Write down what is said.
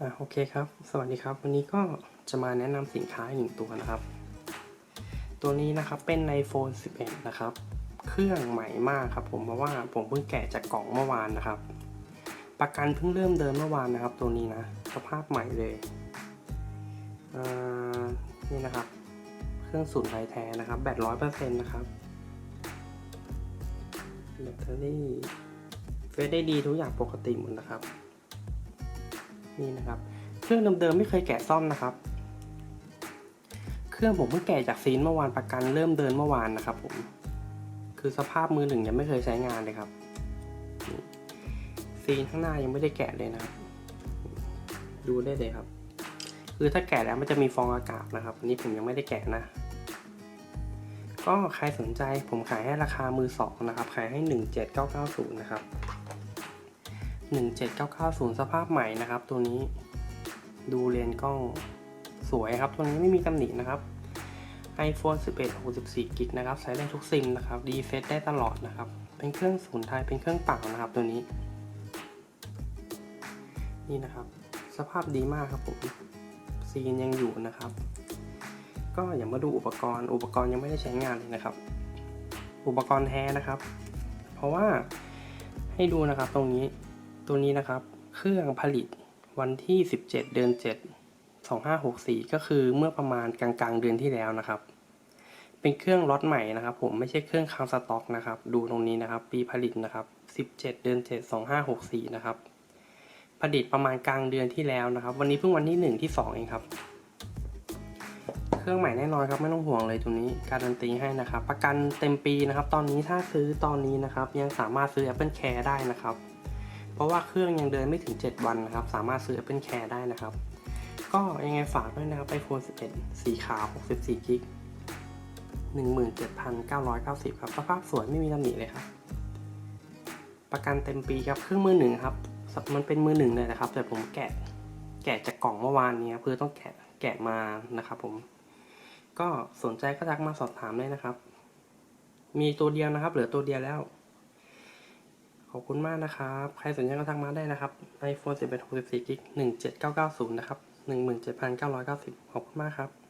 อ่าโอเคครับ สวัสดีครับ วันนี้ก็จะมาแนะนำสินค้าหนึ่งตัวนะครับ ตัวนี้นะครับเป็น iPhone 11 นะครับ เครื่องใหม่มากครับผมเพราะว่าผมเพิ่งแกะจากกล่องเมื่อวานนะครับ ประกันเพิ่งเริ่มเดินเมื่อวานนะครับ ตัวนี้นะสภาพใหม่เลยอ่นี่นะครับ เครื่องสูนย์ไทยแท้นะครับ แบตร้อยเปอร์เซ็นต์นะครับแบตเตอรี่เฟซได้ดีทุกอย่างปกติหมดนะครับ นี่นะครับ เครื่องเดิมๆไม่เคยแกะซ่อมนะครับ เครื่องผมเพิ่งแกะจากซีนเมื่อวานประกันเริ่มเดินเมื่อวานนะครับผม คือสภาพมือหนึ่งยังไม่เคยใช้งานเลยครับ ซีนข้างหน้ายังไม่ได้แกะเลยนะครับ ดูได้เลยครับ คือถ้าแกะแล้วมันจะมีฟองอากาศนะครับ อันนี้ผมยังไม่ได้แกะนะก็ใครสนใจผมขายให้ราคามือสองนะครับ ขายให้ 17990 นะครับ 17990 สภาพใหม่นะครับ ตัวนี้ดูเลนกล้องสวยครับ ตัวนี้ไม่มีตำหนินะครับ iPhone 11 64กิกนะครับใช้ได้ทุกซิมนะครับดีเฟซได้ตลอดนะครับ เป็นเครื่องศูนย์ไทยเป็นเครื่องเปล่านะครับ ตัวนี้ นี่นะครับ สภาพดีมากครับผมซีนยังอยู่นะครับ ก็อย่ามาดูอุปกรณ์ อุปกรณ์ยังไม่ได้ใช้งานเลยนะครับ อุปกรณ์แท้นะครับ เพราะว่าให้ดูนะครับตรงนี้ ตัวนี้นะครับ เครื่องผลิตวันที่ 17 เดือน 7 2564 ก็คือเมื่อประมาณกลางๆ เดือนที่แล้วนะครับ เป็นเครื่องล็อตใหม่นะครับ ผมไม่ใช่เครื่องค้างสต็อกนะครับ ดูตรงนี้นะครับ ปีผลิตนะครับ 17 เดือน 7 2564 นะครับ ผลิตประมาณกลางเดือนที่แล้วนะครับ วันนี้เพิ่งวันที่ 1 ที่ 2 เองครับ เครื่องใหม่แน่นอนครับไม่ต้องห่วงเลยตรงนี้การันตีให้นะครับ ประกันเต็มปีนะครับ ตอนนี้ถ้าซื้อตอนนี้นะครับ ยังสามารถซื้อ Apple Care ได้นะครับ เพราะว่าเครื่องยังเดินไม่ถึง 7 วันนะครับ สามารถซื้อ Apple Care ได้นะครับ ก็ยังไงฝากด้วยนะครับ iPhone 11 สีขาว 64 กิก17,990 ครับ สภาพสวยไม่มีตำหนิเลยครับ ประกันเต็มปีครับ เครื่องมือหนึ่งครับ มันเป็นมือหนึ่งเลยนะครับ แต่ผมแกะ แกะจากกล่องเมื่อวานนี้เพื่อต้องแกะ แกะมานะครับผม ก็สนใจก็ทักมาสอบถามได้นะครับ มีตัวเดียวนะครับ เหลือตัวเดียวแล้ว อบคุณมากนะครับ ใครสนใจก็ทักมาได้นะครับ iPhone 11 64 g b 17990 นะครับ 17,990 ขอบคุณมากครับ